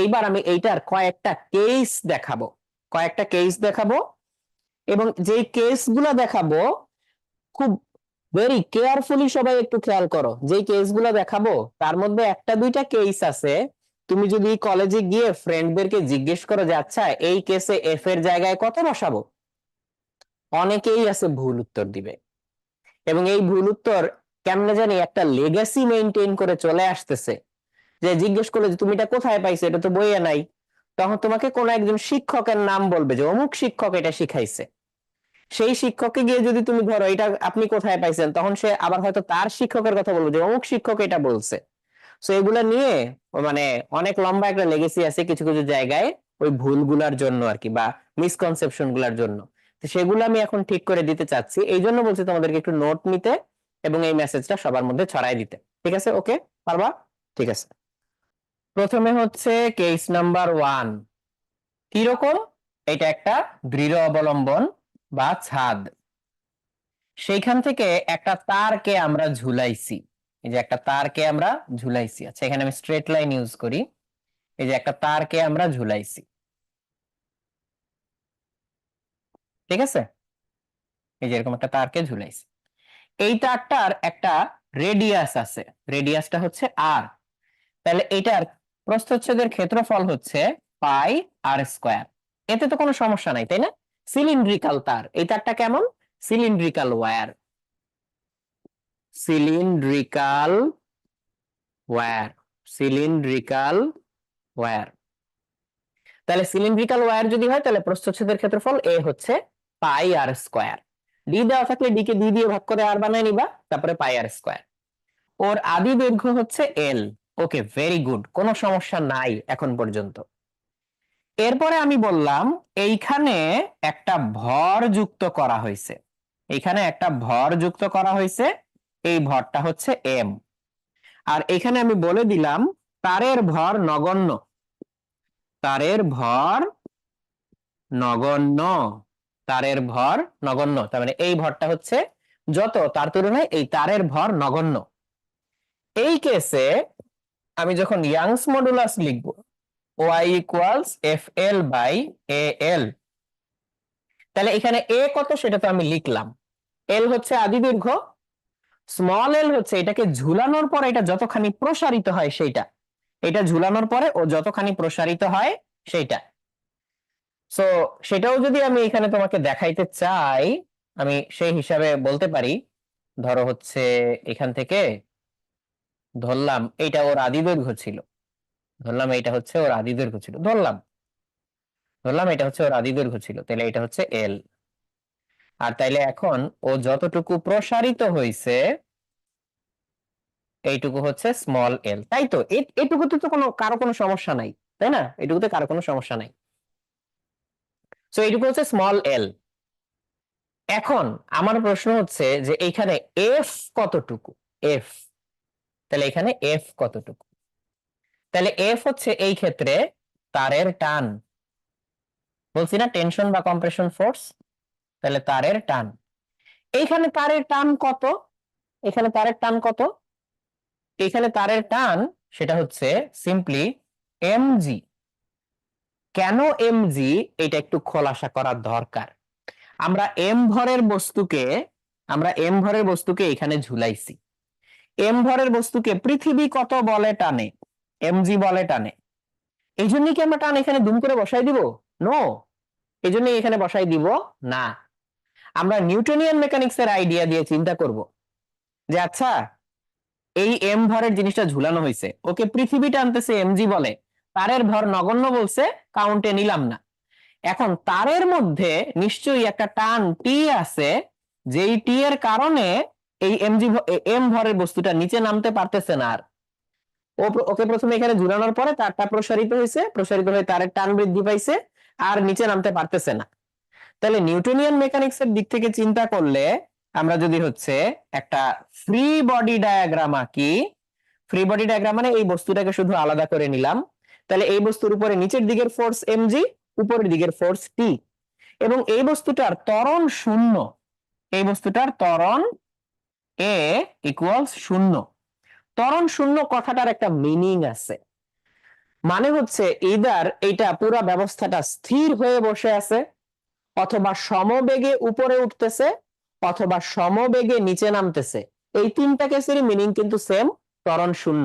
এইবার আমি এইটার কয়েকটা কেস দেখাবো। কয়েকটা কেস দেখাবো এবং যেই কেসগুলো দেখাবো, খুব ভেরি কেয়ারফুলি সবাই একটু খেয়াল করো। যেই কেসগুলো দেখাবো, তার মধ্যে একটা দুইটা কেস আছে। তুমি যদি কলেজে গিয়ে ফ্রেন্ডদেরকে জিজ্ঞেস করো যে আচ্ছা এই কেসে এফ এর জায়গায় কত বসাবো? অনেকেই আছে ভুল উত্তর দিবে। এবং এই ভুল উত্তর কেমনে জানি একটা লেগাসি মেনটেন করে চলে আসতেছে। যে জিজ্ঞেস করলে যে তুমি এটা কোথায় পাইছো? এটা তো বইয়ে নাই। তখন তোমাকে কোনো একজন শিক্ষকের নাম বলবে যে অমুক শিক্ষক এটা শিখাইছে। সেই শিক্ষককে গিয়ে যদি তুমি ধরো এটা আপনি কোথায় পাইছেন, তখন সে আবার হয়তো তার শিক্ষকের কথা বলবে যে অমুক শিক্ষক এটা বলছে। তো এগুলা নিয়ে মানে অনেক লম্বা একটা লেগেসি আছে কিছু কিছু জায়গায় ওই ভুলগুলার জন্য আর কি বা মিসকনসেপশনগুলার জন্য। তো সেগুলো আমি এখন ঠিক করে দিতে চাচ্ছি। এই জন্য বলছি তোমাদেরকে একটু নোট নিতে এবং এই মেসেজটা সবার মধ্যে ছড়াই দিতে। ঠিক আছে? ওকে পারবা? ঠিক আছে। প্রথমে হচ্ছে কেস নাম্বার ওয়ান কীরকম? এটা একটা দৃঢ় অবলম্বন বা ছাদ। সেইখান থেকে একটা তারকে আমরা ঝুলাইছি। এই যে একটা তারকে আমরা ঝুলাইছি। আচ্ছা এখানে আমি স্ট্রেট লাইন ইউজ করি। এই যে একটা তারকে আমরা ঝুলাইছি। ঠিক আছে? এই যে এরকম একটা তারকে ঝুলাইছি। এই তারটার একটা রেডিয়াস আছে। রেডিয়াসটা হচ্ছে আর তাহলে এটার প্রস্থচ্ছেদের ক্ষেত্রফল হচ্ছে পাই আর স্কোয়ার। এতে তো কোনো সমস্যা নাই, তাই না? সিলিন্ড্রিকাল তার এই তারটা কেমন? Cylindrical wire. Cylindrical wire cylindrical wire. তাহলে সিলিন্ড্রিকাল ওয়্যার যদি হয়, তাহলে প্রস্থচ্ছেদের ক্ষেত্রফল এ হচ্ছে পাই আর স্কোয়ার। ডি দেওয়া থাকলে ডি কে ডি দিয়ে ভাগ করে আর বানায় নিবা, তারপরে পাই আর স্কোয়ার। ওর আদি দৈর্ঘ্য হচ্ছে এল ওকে ভেরি গুড কোনো সমস্যা নাই এখন পর্যন্ত। এরপরে আমি বললাম, এইখানে একটা ভর যুক্ত করা হয়েছে। এইখানে একটা ভর যুক্ত করা হয়েছে, এই ভরটা হচ্ছে এম আর এখানে আমি বলে দিলাম, তারের ভর নগণ্য। তারের ভর নগণ্য। তারের ভর নগণ্য। তার মানে এই ভরটা হচ্ছে যত, তার তুলনায় এই তারের ভর নগণ্য। এই কেসে আমি যখন ইয়াংস মডুলাস লিখব Y equals F L by A L তাহলে এখানে এ কত সেটা তো আমি লিখলাম। এল হচ্ছে আদি দৈর্ঘ্য স্মল এল হচ্ছে এটাকে ঝুলানোর পর এটা যতখানি প্রসারিত হয় সেইটা, এটা ঝুলানোর পরে ও যতখানি প্রসারিত হয় সেইটা। সো সেটাও যদি আমি এখানে তোমাকে দেখাইতে চাই, আমি সেই হিসাবে বলতে পারি, ধরো হচ্ছে এখান থেকে ধরলাম এইটা ওর আদি দৈর্ঘ্য ছিল। ধরলাম এটা হচ্ছে ওর আদি দৈর্ঘ্য ছিল। ধরলাম। ধরলাম এটা হচ্ছে ওর আদি দৈর্ঘ্য ছিল। তাহলে এটা হচ্ছে এল আর তাইলে এখন ও যতটুকু প্রসারিত হয়েছে এইটুকু হচ্ছে স্মল এল তাই তো? এটুকুতে তো কোনো, কারও কোনো সমস্যা নাই, তাই না? এটুকুতে কারও কোনো সমস্যা নাই। সো এইটুকু হচ্ছে স্মল এল এখন আমার প্রশ্ন হচ্ছে যে এইখানে এফ কতটুকু? এফ তাহলে এখানে এফ কতটুকু? তাহলে এফ হচ্ছে এই ক্ষেত্রে তারের টান। বলছি না টেনশন বা কম্প্রেশন ফোর্স তাহলে তারের টান। এইখানে তারের টান কত? এখানে তারের টান কত? এখানে তারের টান সেটা হচ্ছে সিম্পলি এমজি কেন এমজি এটা একটু খোলাসা করার দরকার। আমরা এম ভরের বস্তুকে, আমরা এম ভরের বস্তুকে এখানে ঝুলাইছি। এম ভরের বস্তুকে পৃথিবী কত বলে টানে? এমজি বলে টানে। এই জন্যই কি আমরা টান এখানে দুম করে বসাই দিব? নো এই জন্যই এখানে বসাই দিব না। আমরা নিউটনিয়ান মেকানিক্স এর আইডিয়া দিয়ে চিন্তা করব যে আচ্ছা এই এম ভরের জিনিসটা ঝুলানো হয়েছে ওকে পৃথিবী টানতেছে এমজি বলে। তারের ভর নগণ্য বলছে কাউন্টে নিলাম না। এখন তারের মধ্যে নিশ্চয়ই একটা টান টি আছে, যেই টি এর কারণে এই এমজি এম ভরের বস্তুটা নিচে নামতে পারতেছে না আর। ওকে প্রথমে এখানে ঝুলানোর পরে তারটা প্রসারিত হয়েছে, প্রসারিত হয়ে তারের টান বৃদ্ধি পাইছে আর নিচে নামতে পারতেছে না। তাহলে নিউটনিয়ান মেকানিক্স এর দিক থেকে চিন্তা করলে আমরা যদি হচ্ছে একটা ফ্রি বডি ডায়াগ্রাম আঁকি ফ্রি বডি ডায়াগ্রাম মানে এই বস্তুটাকে শুধু আলাদা করে নিলাম। তাহলে এই বস্তুর উপরে নিচের দিকের ফোর্স এমজি উপরের দিকের ফোর্স টি এবং এই বস্তুটার ত্বরণ শূন্য, এই বস্তুটার ত্বরণ এ ইকুয়ালস শূন্য। ত্বরণ শূন্য কথাটার একটা মিনিং আছে। মানে হচ্ছে ইদার এইটা পুরা ব্যবস্থাটা স্থির হয়ে বসে আছে, অথবা সমবেগে উপরে উঠতেছে, অথবা সমবেগে নিচে নামতেছে। এই তিনটা কেসেরই মিনিং কিন্তু সেম ত্বরণ শূন্য।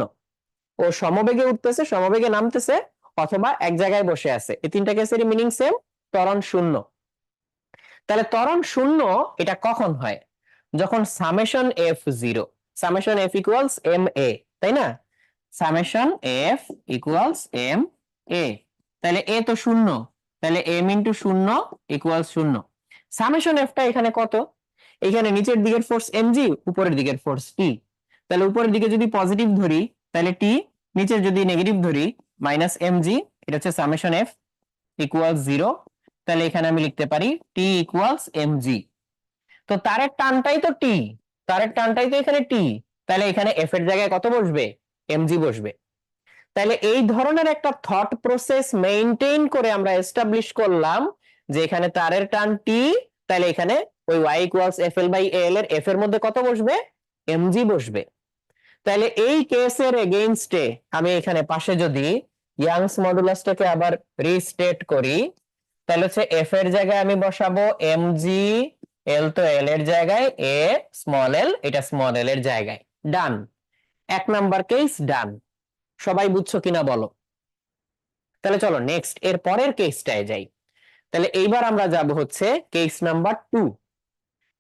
ও সমবেগে উঠতেছে, সমবেগে নামতেছে, অথবা এক জায়গায় বসে আছে। এই তিনটা কেসেরই মিনিং সেম ত্বরণ শূন্য। তাহলে ত্বরণ শূন্য এটা কখন হয়? যখন summation F zero summation F equals M A তাই না? Summation F equals M A তাহলে এ তো শূন্য, তাহলে এম ইন্টু শূন্য ইকুয়ালস শূন্য। সামেশন এফটা এখানে কত? এখানে নিচের দিকের ফোর্স এম জি উপরের দিকের ফোর্স টি তাহলে উপরের দিকে যদি পজিটিভ ধরি, তাহলে টি নিচের যদি নেগেটিভ ধরি মাইনাস এম জি এটা হচ্ছে সামেশন এফ ইকুয়ালস জিরো তাহলে এখানে আমি লিখতে পারি টি ইকুয়ালস এমজি তো তারের টানটাই তো টি তারের টানটাই তো এখানে টি তাহলে এখানে এফ এর জায়গায় কত বসবে? এমজি বসবে। তাহলে এই ধরনের একটা থট প্রসেস মেইনটেইন করে আমরা এস্টাবলিশ করলাম যে এখানে তারের টান টি তাহলে এখানে ওই Y equals F L by L এর এফ এর মধ্যে কত বসবে? এমজি বসবে। তাহলে এই কেসের এগেইনস্টে আমি এখানে পাশে যদি ইয়াংস মডুলাসটাকে আবার রিস্টেট করি, তাহলে হচ্ছে এফ এর জায়গায় আমি বসাবো এমজি এল তো এল এর জায়গায় এ স্মল এল এটা স্মল এল এর জায়গায়। ডান এক নাম্বার কেস ডান সবাই বুঝছ কিনা বলো? তাহলে চলো নেক্সট এর পরের কেসটায় যাই। তাহলে এইবার আমরা যাব হচ্ছে কেস নাম্বার টু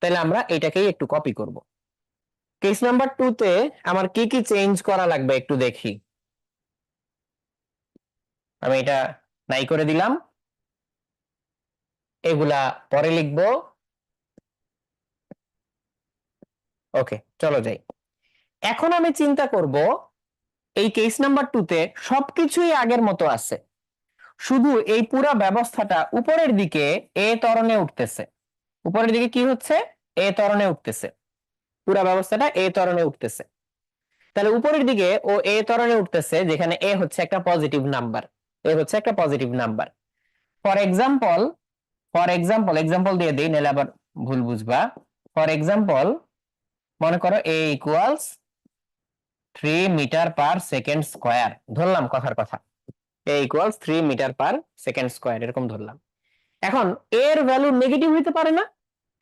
তাহলে আমরা এটাকেই একটু কপি করব। কেস নাম্বার টু তে আমার কি কি চেঞ্জ করা লাগবে একটু দেখি। আমি এটা নাই করে দিলাম। এগুলা পরে লিখব। ওকে চলো যাই। এখন আমি চিন্তা করব, এই কেস নাম্বার টুতে সবকিছুই আগের মতো আছে। শুধু এই পুরা ব্যবস্থাটা উপরের দিকে এ তরণে উঠতেছে। উপরের দিকে কি হচ্ছে? এ তরণে উঠতেছে। পুরা ব্যবস্থাটা এ তরণে উঠতেছে। তাহলে উপরের দিকে ও এ তরণে উঠতেছে, যেখানে এ হচ্ছে একটা পজিটিভ নাম্বার এ হচ্ছে একটা positive number for example for example example দিয়ে দিই, নাহলে আবার ভুল বুঝবা। ফর এক্সাম্পল মনে করো A equals three metre per second square ধরলাম কথার কথা। A equals three metre per second square এরকম ধরলাম। এখন এর ভ্যালু নেগেটিভ হইতে পারে না?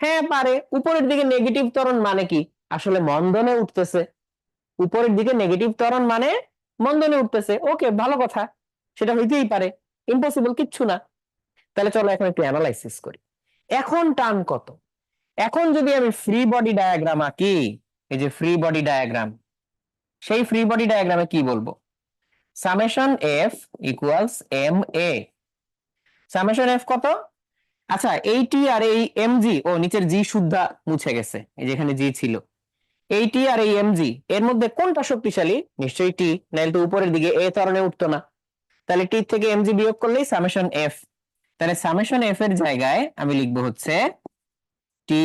হ্যাঁ পারে। উপরের দিকে নেগেটিভ ত্বরণ মানে কি? আসলে মন্দনে উঠতেছে। উপরের দিকে নেগেটিভ ত্বরণ মানে মন্দনে উঠতেছে। ওকে, ভালো কথা। সেটা হইতেই পারে। ইম্পসিবল কিচ্ছু না। তাহলে চলো এখন একটু অ্যানালাইসিস করি। এখন টান কত? এখন যদি আমি ফ্রি বডি ডায়াগ্রাম আঁকি, এই যে ফ্রি বডি ডায়াগ্রাম সেই ফ্রি বডি ডায়াগ্রামে কি বলব? Summation F equals M A summation F কত? আচ্ছা এই টি আর এই এম জি ও নিচের জি শুদ্ধা মুছে গেছে, এই যেখানে জি ছিল। এই টি আর এই এম জি এর মধ্যে কোনটা শক্তিশালী? নিশ্চয়ই টি নাইলে তো উপরের দিকে এ তরণে উঠতো না। তাহলে টি থেকে এম জি বিয়োগ করলেই সামেশন এফ তাহলে সামেশন এফ এর জায়গায় আমি লিখব হচ্ছে T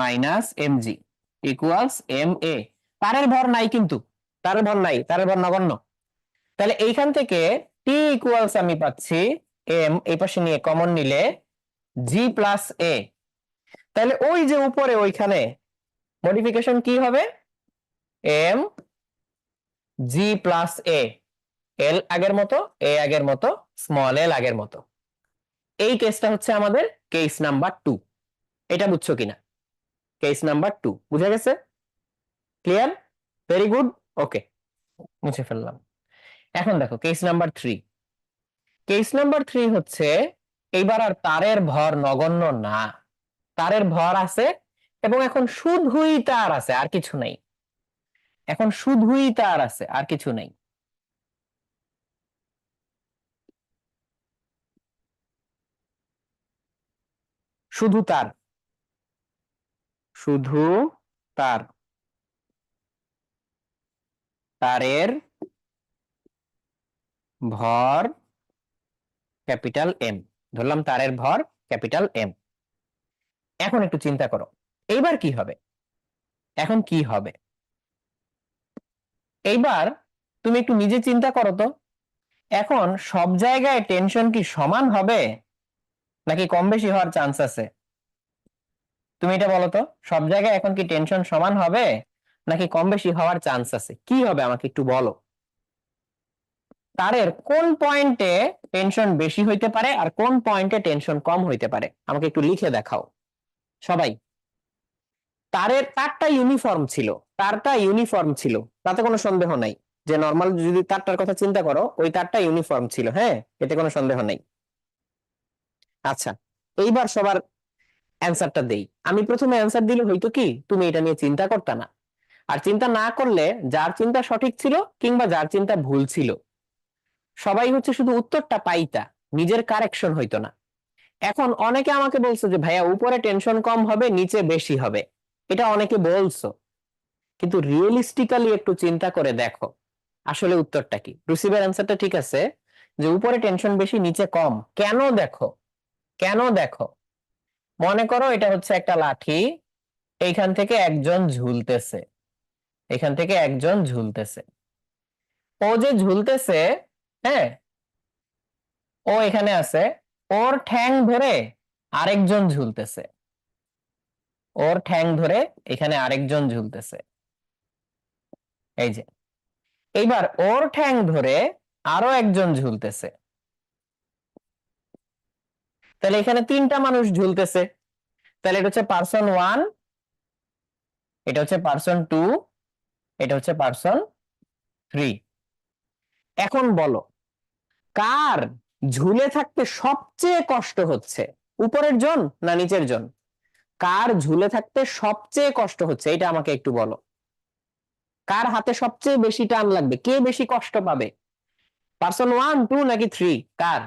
minus M G equals M A তারের ভর নাই কিন্তু। তারের ভর নাই, তারের ভর নগণ্য। তাহলে এইখান থেকে টি ইকুয়ালস আমি পাচ্ছি এম এই পাশে নিয়ে কমন নিলে জি প্লাস এ তাহলে ওই যে উপরে ওইখানে মডিফিকেশন কি হবে? এম জি প্লাস এ এল আগের মতো এ আগের মতো স্মল এল আগের মতো। এই কেসটা হচ্ছে আমাদের কেস নাম্বার টু এটা বুঝছ কিনা? কেস নাম্বার টু বুঝা গেছে? ক্লিয়ার ভেরি গুড ওকে মুছে ফেললাম। এখন দেখো case number three case number three হচ্ছে, এইবার আর তারের ভর নগণ্য না। তারের ভর আছে এবং এখন শুধুই তার আছে, আর কিছু নেই। এখন শুধুই তার আছে, আর কিছু নেই। শুধু তার। শুধু তার। তারের ভর ক্যাপিটাল এম ধরলাম তারের ভর ক্যাপিটাল এম এখন একটু চিন্তা করো, এইবার কি হবে? এখন কি হবে? এইবার তুমি একটু নিজে চিন্তা করো তো। এখন সব জায়গায় টেনশন কি সমান হবে? নাকি কম বেশি হওয়ার চান্স আছে? তুমি এটা বলো তো, সব জায়গায় এখন কি টেনশন সমান হবে? নাকি কম বেশি হওয়ার চান্স আছে? কি হবে আমাকে একটু বলো? তারের কোন পয়েন্টে টেনশন বেশি হইতে পারে আর কোন পয়েন্টে টেনশন কম হইতে পারে? আমাকে একটু লিখে দেখাও। সবাই। তারের তারটা ইউনিফর্ম ছিল, তারটা ইউনিফর্ম ছিল, তাতে কোনো সন্দেহ নাই। যে নর্মাল যদি তারটার কথা চিন্তা করো, ওই তারটা ইউনিফর্ম ছিল হ্যাঁ? এতে কোনো সন্দেহ নেই। আচ্ছা এইবার সবার অ্যান্সারটা দেই। আমি প্রথমে অ্যান্সার দিলে হইতো কি, তুমি এটা নিয়ে চিন্তা করতে না। আর চিন্তা না করলে যার চিন্তা সঠিক ছিল কিংবা যার চিন্তা ভুল ছিল, সবাই হচ্ছে শুধু উত্তরটা পাইতা, নিজের কারেকশন হইতো না। এখন অনেকে আমাকে বলছে যে, ভাইয়া, উপরে টেনশন কম হবে, নিচে বেশি হবে। এটা অনেকে বলছো। কিন্তু রিয়েলিস্টিক্যালি একটু চিন্তা করে দেখো, আসলে উত্তরটা কি? রুসিবের অ্যান্সারটা ঠিক আছে, যে উপরে টেনশন বেশি, নিচে কম। কেন দেখো? কেন দেখো? মনে করো এটা হচ্ছে একটা লাঠি, এইখান থেকে একজন ঝুলতেছে এখান থেকে একজন ঝুলতেছে। ও যে ঝুলতেছে হ্যাঁ ও এখানে আছে, ওর ঠ্যাং ধরে আরেকজন ঝুলতেছে। ওর ঠ্যাং ধরে এখানে আরেকজন ঝুলতেছে। এই যে, এইবার ওর ঠ্যাং ধরে আরও একজন ঝুলতেছে। তাহলে এখানে তিনটা মানুষ ঝুলতেছে। তাহলে এটা হচ্ছে পার্সন ওয়ান এটা হচ্ছে পার্সন টু এটা হচ্ছে পার্সন থ্রি এখন বলো, কার ঝুলে থাকতে সবচেয়ে কষ্ট হচ্ছে? উপরের জন না নিচের জন? কার ঝুলে থাকতে সবচেয়ে কষ্ট হচ্ছে? এটা আমাকে একটু বলো। কার হাতে সবচেয়ে বেশি টান লাগবে? কে বেশি কষ্ট পাবে? পার্সন ওয়ান টু নাকি থ্রি কার?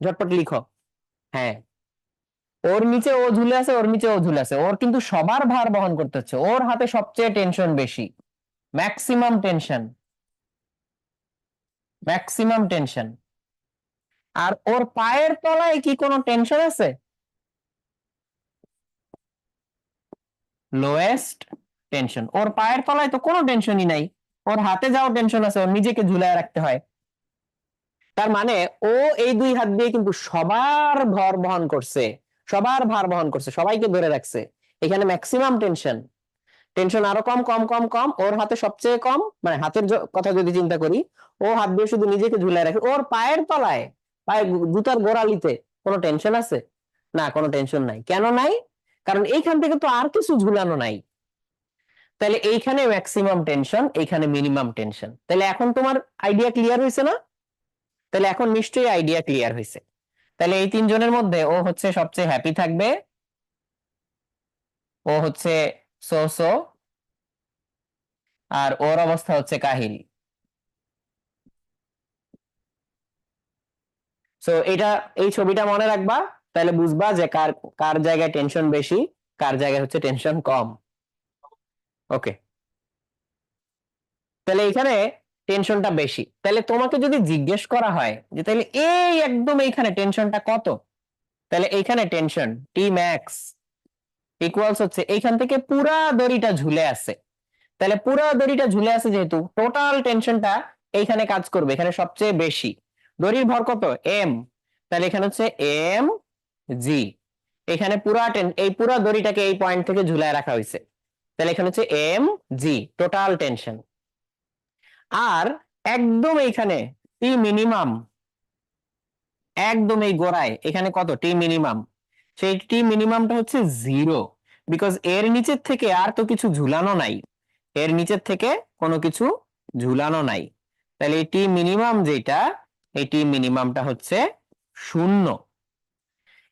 ঝটপট লিখো। হ্যাঁ। ওর নিচে ও ঝুলে আছে, ওর নিচে ও ঝুলে আছে। ওর কিন্তু সবার ভার বহন করতে হচ্ছে। ওর হাতে সবচেয়ে টেনশন বেশি। ম্যাক্সিমাম টেনশন ম্যাক্সিমাম টেনশন আর ওর পায়ের তলায় কি কোনো টেনশন আছে? লোয়েস্ট টেনশন ওর পায়ের তলায় তো কোনো টেনশনই নাই। ওর হাতে যাও টেনশন আছে, ওর নিজেকে ঝুলায় রাখতে হয়। তার মানে ও এই দুই হাত দিয়ে কিন্তু সবার ভর বহন করছে, সবার ভার বহন করছে, সবাইকে ধরে রাখছে। এখানে ম্যাক্সিমাম টেনশন টেনশন আরও কম কম কম কম, ওর হাতে সবচেয়ে কম মানে হাতের কথা যদি চিন্তা করি, ও হাত দিয়ে শুধু নিজেকে ঝুলায় রাখে, ওর পায়ের তলায় পায়ে জুতার গোড়ালিতে কোনো টেনশন আছে? না, কোনো টেনশন নাই। কেন নাই? কারণ এইখান থেকে তো আর কিছু ঝুলানো নাই। তাহলে এইখানে ম্যাক্সিমাম টেনশন এইখানে মিনিমাম টেনশন তাহলে এখন তোমার আইডিয়া ক্লিয়ার হয়েছে না? তাহলে এখন নিশ্চয়ই আইডিয়া ক্লিয়ার হয়েছে তাহলে এই তিনজনের মধ্যে ও হচ্ছে সবচেয়ে হ্যাপি থাকবে। ও হচ্ছে সো সো আর ওর অবস্থা হচ্ছে কাহিল। সো এটা, এই ছবিটা মনে রাখবা, তাহলে বুঝবা যে কার কার জায়গায় টেনশন বেশি, কার জায়গায় হচ্ছে টেনশন কম। ওকে তাহলে এখানে টেনশনটা বেশি। তাহলে তোমাকে যদি জিজ্ঞেস করা হয় যে তাহলে এই একদম এইখানে টেনশনটা কত? তাহলে এইখানে টেনশন টি ম্যাক্স ইকুয়ালস হচ্ছে এইখান থেকে পুরা দড়িটা ঝুলে আছে। তাহলে পুরা দড়িটা ঝুলে আছে যেহেতু টোটাল টেনশনটা এইখানে কাজ করবে, এখানে সবচেয়ে বেশি। দড়ির ভর কত? এম তাহলে এখানে হচ্ছে এম জি এখানে পুরা এই পুরা দড়িটাকে এই পয়েন্ট থেকে ঝুলায় রাখা হয়েছে। তাহলে এখানে হচ্ছে এম জি টোটাল টেনশন আর একদম এইখানে টি মিনিমাম একদম এই গোড়ায়, এখানে কত? টি মিনিমাম সেই টি মিনিমামটা হচ্ছে জিরো বিকজ এর নিচের থেকে আর তো কিছু ঝুলানো নাই, এর নিচের থেকে কোনো কিছু ঝুলানো নাই, তাহলে এই টি মিনিমাম যেটা, এই টি মিনিমামটা হচ্ছে শূন্য।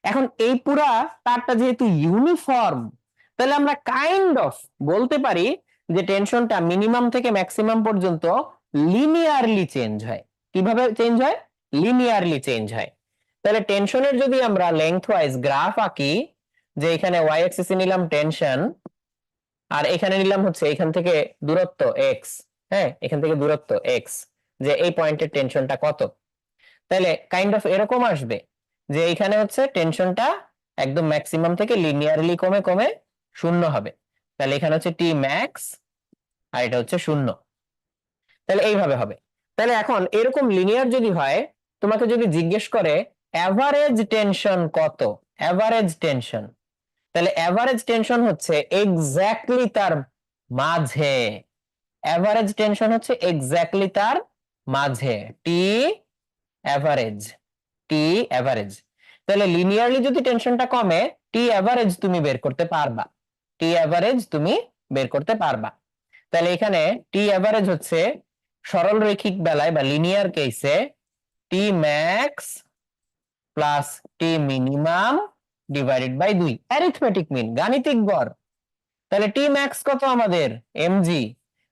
এখন এই পুরা তারটা যেহেতু ইউনিফর্ম তাহলে আমরা কাইন্ড অফ বলতে পারি যে টেনশনটা মিনিমাম থেকে ম্যাক্সিমাম পর্যন্ত লিনিয়ারলি চেঞ্জ হয়। কীভাবে চেঞ্জ হয়? লিনিয়ারলি চেঞ্জ হয়। তাহলে টেনশনের যদি আমরা লেংথ ওয়াইজ গ্রাফ আঁকি, যে এখানে ওয়াই এক্সিসে নিলাম টেনশন আর এখানে নিলাম হচ্ছে এখান থেকে দূরত্ব এক্স হ্যাঁ? এখান থেকে দূরত্ব এক্স যে এই পয়েন্টের টেনশনটা কত? তাহলে কাইন্ড অফ এরকম আসবে, যে এখানে হচ্ছে টেনশনটা একদম ম্যাক্সিমাম থেকে লিনিয়ারলি কমে কমে শূন্য হবে। তাহলে এখানে হচ্ছে টি ম্যাক্স আর এটা হচ্ছে শূন্য। তাহলে এইভাবে হবে। তাহলে এখন এরকম লিনিয়ার যদি হয়, তোমাকে যদি জিজ্ঞেস করে অ্যাভারেজ টেনশন কত? অ্যাভারেজ টেনশন তাহলে অ্যাভারেজ টেনশন হচ্ছে এক্স্যাক্টলি তার মাঝে। অ্যাভারেজ টেনশন হচ্ছে এক্স্যাক্টলি তার মাঝে। টি অ্যাভারেজ টি অ্যাভারেজ তাহলে লিনিয়ারলি যদি টেনশনটা কমে টি অ্যাভারেজ তুমি বের করতে পারবা। টি অ্যাভারেজ তুমি বের করতে পারবা। তাহলে এখানে টি অ্যাভারেজ হচ্ছে সরল রৈখিক বেলায় বা লিনিয়ার কেসে T max plus T minimum divided by দুই। অ্যারিথমেটিক মিন গাণিতিক গড়। তাহলে টি ম্যাক্স কত আমাদের? এমজি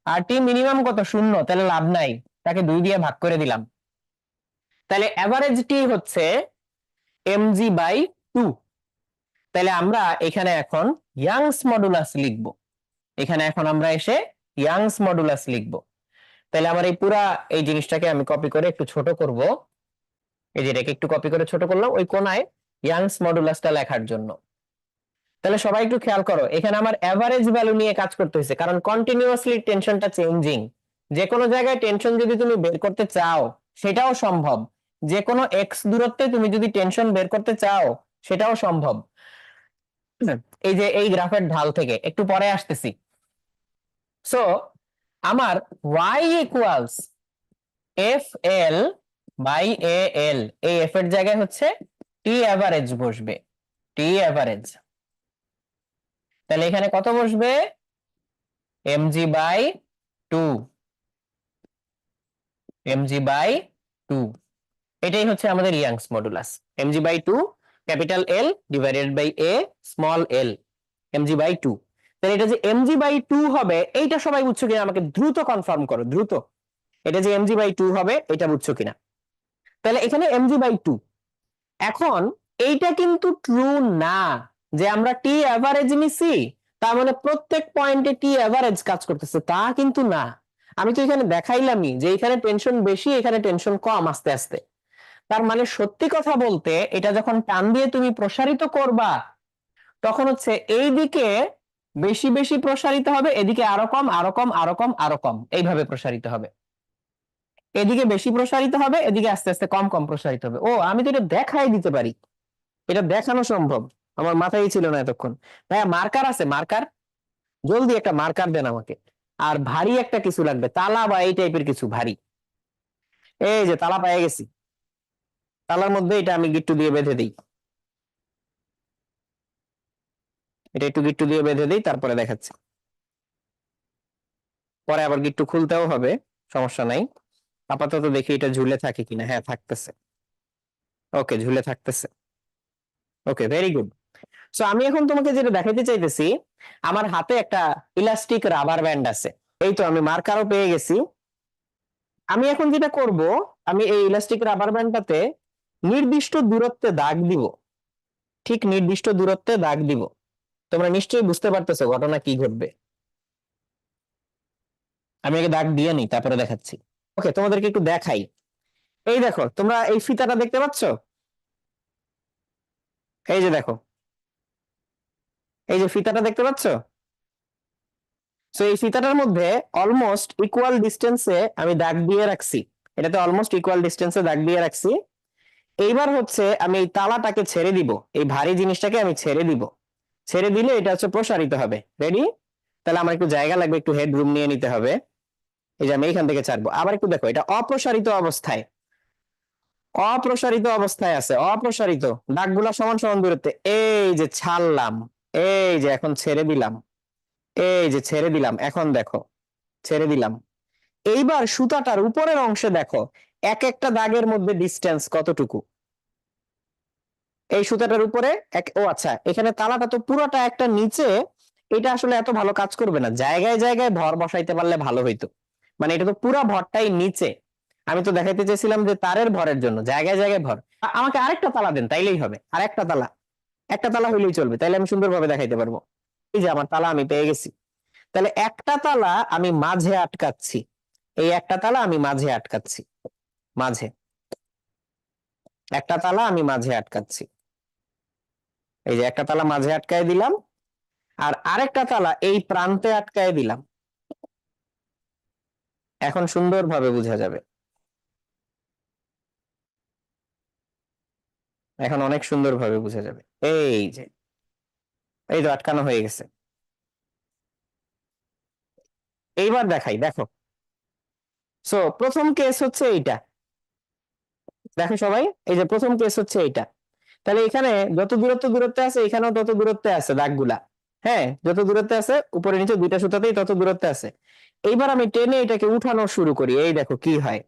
আর টি মিনিমাম কত? শূন্য। তাহলে লাভ নাই। তাকে দুই দিয়ে ভাগ করে দিলাম। তাহলে অ্যাভারেজ টি হচ্ছে এমজি বাই টু তাহলে আমরা এখানে এখন ইয়াংস মডুলাস লিখব। এখানে এখন আমরা এসে ইয়াংস মডুলাস লিখব। তাহলে আমার এই পুরা, এই জিনিসটাকে আমি কপি করে একটু ছোট করব। এই যে এটাকে একটু কপি করে ছোট করলাম ওই কোনায় ইয়াংস মডুলাসটা লেখার জন্য। তাহলে সবাই একটু খেয়াল করো, এখানে আমার অ্যাভারেজ ভ্যালু নিয়ে কাজ করতে হয়েছে, কারণ কন্টিনিউয়াসলি টেনশনটা চেঞ্জিং যে কোনো জায়গায় টেনশন যদি তুমি বের করতে চাও, সেটাও সম্ভব। যে কোনো এক্স দূরত্বে তুমি যদি টেনশন বের করতে চাও, সেটাও সম্ভব। এই যে এই গ্রাফের ঢাল থেকে, একটু পরে আসতেছি। সো আমার y equals F L by A L এই এফ এর জায়গায় হচ্ছে টি অ্যাভারেজ বসবে টি অ্যাভারেজ তাহলে এখানে কত বসবে? M G by two M G by two এটাই হচ্ছে আমাদের Young's modulus M G by two capital L divided by A small L M G by two তাহলে এটা যে এমজি বাই টু হবে, এইটা সবাই বুঝছ কিনা? আমাকে দ্রুত কনফার্ম করো, দ্রুত। এটা যে এমজি বাই টু হবে, এটা বুঝছ কিনা? তাহলে এখানে এমজি বাই টু এখন এইটা কিন্তু ট্রু না, যে আমরা টি অ্যাভারেজ নিছি, তার মানে প্রত্যেক পয়েন্টে টি অ্যাভারেজ কাজ করতেছে, তা কিন্তু না। আমি তো এখানে দেখাইলামই যে এখানে টেনশন বেশি, এখানে টেনশন কম আস্তে আস্তে। তার মানে সত্যি কথা বলতে এটা যখন টান দিয়ে তুমি প্রসারিত করবা, তখন হচ্ছে এই দিকে বেশি বেশি প্রসারিত হবে, এদিকে আরও কম আরও কম আরও কম আরও কম, এইভাবে প্রসারিত হবে। এদিকে বেশি প্রসারিত হবে, এদিকে আস্তে আস্তে কম কম প্রসারিত হবে। ও, আমি তো এটা দেখাই দিতে পারি। এটা দেখানো সম্ভব। আমার মাথায় ছিল না এতক্ষণ। ভাইয়া, মার্কার আছে, মার্কার। জলদি একটা মার্কার দেন আমাকে। আর ভারী একটা কিছু লাগবে, তালা বা এই টাইপের কিছু ভারী। এই যে তালা পেয়ে গেছি। তালার মধ্যে এটা আমি গিট্টু দিয়ে বেঁধে দিই। এটা একটু গিট্টু দিয়ে বেঁধে দিই, তারপরে দেখাচ্ছি। পরে আবার গিট্টু খুলতেও হবে, সমস্যা নাই। আপাতত দেখি এটা ঝুলে থাকে কিনা। হ্যাঁ থাকতেছে। ওকে, ঝুলে থাকতেছে। ওকে ভেরি গুড সো আমি এখন তোমাকে যেটা দেখাতে চাইতেছি, আমার হাতে একটা ইলাস্টিক রাবার ব্যান্ড আছে। এই তো আমি মার্কারও পেয়ে গেছি। আমি এখন যেটা করব, আমি এই ইলাস্টিক রাবার ব্যান্ডটাতে নির্দিষ্ট দূরত্বে দাগ দিব। ঠিক নির্দিষ্ট দূরত্বে দাগ দিব। তোমরা নিশ্চয়ই বুঝতে পারতেছো ঘটনা কি ঘটবে। আমি আগে দাগ দিয়ে নিই, তারপরে দেখাচ্ছি। ওকে, তোমাদেরকে একটু দেখাই। এই দেখো, তোমরা এই ফিতাটা দেখতে পাচ্ছ? এই যে দেখো। এই যে ফিতাটা দেখতে পাচ্ছ? সো এই ফিতাটার মধ্যে অলমোস্ট ইকুয়াল ডিস্টেন্সে আমি দাগ দিয়ে রাখছি। এটাতে অলমোস্ট ইকুয়াল ডিস্টেন্সে দাগ দিয়ে রাখছি। এইবার হচ্ছে আমি এই তালাটাকে ছেড়ে দিব। এই ভারী জিনিসটাকে আমি ছেড়ে দিব। ছেড়ে দিলে এটা হচ্ছে প্রসারিত হবে। রেডি তাহলে আমার একটু জায়গা লাগবে, একটু হেড রুম নিয়ে নিতে হবে। এই যে আমি এইখান থেকে ছাড়বো। আবার একটু দেখো, এটা অপ্রসারিত অবস্থায়। অপ্রসারিত অবস্থায় আছে, অপ্রসারিত। দাগগুলা সমান সমান দূরত্বে। এই যে ছাড়লাম, এই যে এখন ছেড়ে দিলাম, এই যে ছেড়ে দিলাম, এখন দেখো, ছেড়ে দিলাম। এইবার সুতাটার উপরের অংশে দেখো এক একটা দাগের মধ্যে ডিস্টেন্স কতটুকু? এই সুতাটার উপরে এক, ও আচ্ছা এখানে তালাটা তো পুরোটা একটা নিচে, এটা আসলে এত ভালো কাজ করবে না। জায়গায় জায়গায় ভর বসাইতে পারলে ভালো হইতো। মানে এটা তো পুরা ভরটাই নিচে। আমি তো দেখাইতে চেয়েছিলাম যে তারের ভরের জন্য, জায়গায় জায়গায় ভর। আমাকে আরেকটা তালা দেন, তাইলেই হবে। আরেকটা তালা। একটা তালা হইলেই চলবে, তাইলে আমি সুন্দরভাবে দেখাইতে পারব। এই যে আমার তালা আমি পেয়ে গেছি। তাহলে একটা তালা আমি মাঝে আটকাচ্ছি। এই একটা তালা আমি মাঝে আটকাচ্ছি। মাঝে। একটা তালা আমি মাঝে আটকাচ্ছি। এই যে একটা তালা মাঝে আটকায় দিলাম আর আরেকটা তালা এই প্রান্তে আটকায় দিলাম। এখন সুন্দরভাবে বোঝা যাবে। এখন অনেক সুন্দরভাবে বোঝা যাবে। এই যে, এই তো আটকানো হয়ে গেছে। এইবার দেখাই, দেখো। সো প্রথম কেস হচ্ছে এইটা। দেখো সবাই, এই যে প্রথম কেস হচ্ছে এইটা। তাহলে এখানে যত দূরত্ব দূরত্বে আছে, এখানেও তত দূরত্বে আছে দাগগুলা। হ্যাঁ যত দূরত্বে আছে, উপরে নিচে দুইটা সুতাতেই তত দূরত্বে আছে। এইবার আমি টেনে এটাকে উঠানো শুরু করি। এই দেখো কি হয়।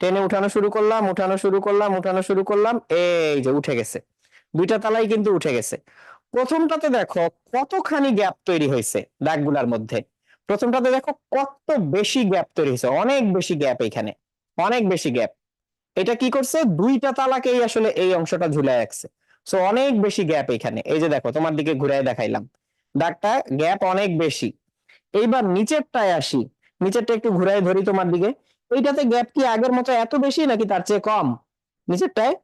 টেনে উঠানো শুরু করলাম, উঠানো শুরু করলাম, উঠানো শুরু করলাম, এই যে উঠে গেছে। দুইটা তালাই কিন্তু উঠে গেছে। প্রথমটাতে দেখো কতখানি গ্যাপ তৈরি হয়েছে দাগগুলার মধ্যে। প্রথমটাতে দেখো কত বেশি গ্যাপ তৈরি হয়েছে। অনেক বেশি গ্যাপ এখানে। অনেক বেশি গ্যাপ। এটা কি করছে? দুইটা তালাকেই আসলে এই অংশটা ঝুলায় রাখছে। সো অনেক বেশি গ্যাপ এখানে। এই যে দেখো, তোমার দিকে ঘুরায় দেখাইলাম। দাগটা গ্যাপ অনেক বেশি। এইবার নিচেরটায় আসি। নিচেরটা একটু ঘুরায় ধরি তোমার দিকে। এইটাতে গ্যাপ কি আগের মতো এত বেশি নাকি তার চেয়ে কম? নিচেরটায়?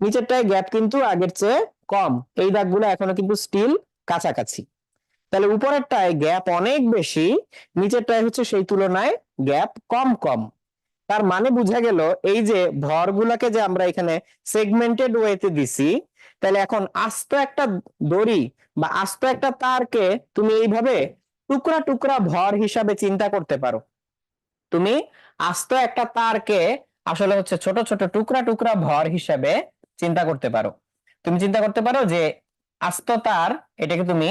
নিচেরটায় গ্যাপ কিন্তু আগের চেয়ে কম। এই দাগগুলো এখনও কিন্তু স্টিল কাছাকাছি। তাহলে উপরেরটায় গ্যাপ অনেক বেশি, নিচেরটায় হচ্ছে সেই তুলনায় গ্যাপ কম কম। তার মানে বোঝা গেল এই যে ভরগুলাকে যে আমরা এখানে সেগমেন্টেড ওয়েতে দিছি, তাহলে এখন আস্ত একটা দড়ি বা আস্ত একটা তারকে তুমি এইভাবে টুকরা টুকরা ভর হিসাবে চিন্তা করতে পারো। তুমি আস্ত একটা তারকে আসলে হচ্ছে ছোট ছোট টুকরা টুকরা ভর হিসাবে চিন্তা করতে পারো। তুমি চিন্তা করতে পারো যে আস্ত তার এটাকে তুমি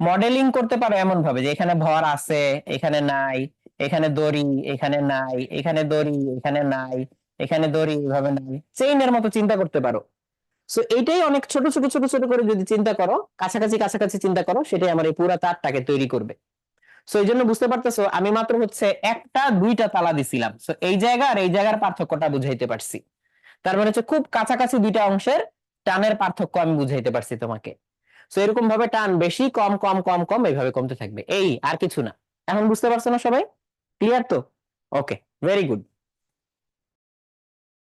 মডেলিং করতে পারো এমন ভাবে যে এখানে ভর আছে, এখানে নাই এখানে দড়ি, এখানে নাই, এখানে দড়ি, এখানে নাই, এখানে দড়ি, এভাবে নাই। চেইনের মতো চিন্তা করতে পারো। সো এইটাই অনেক ছোট ছোট ছোট ছোট করে যদি চিন্তা করো, কাছাকাছি কাছাকাছি চিন্তা করো, সেটাই আমার এই পুরা তারটাকে তৈরি করবে। সো এই জন্য বুঝতে পারতেছো, আমি মাত্র হচ্ছে একটা, দুইটা তালা দিছিলাম। সো এই জায়গা আর এই জায়গার পার্থক্যটা বুঝাইতে পারছি। তার মানে হচ্ছে খুব কাছাকাছি দুইটা অংশের টানের পার্থক্য আমি বুঝাইতে পারছি তোমাকে। সো এরকম ভাবে টান বেশি, কম কম কম কম, এইভাবে কমতে থাকবে। এই, আর কিছু না। এখন বুঝতে পারছ না সবাই? ক্লিয়ার তো ওকে ভেরি গুড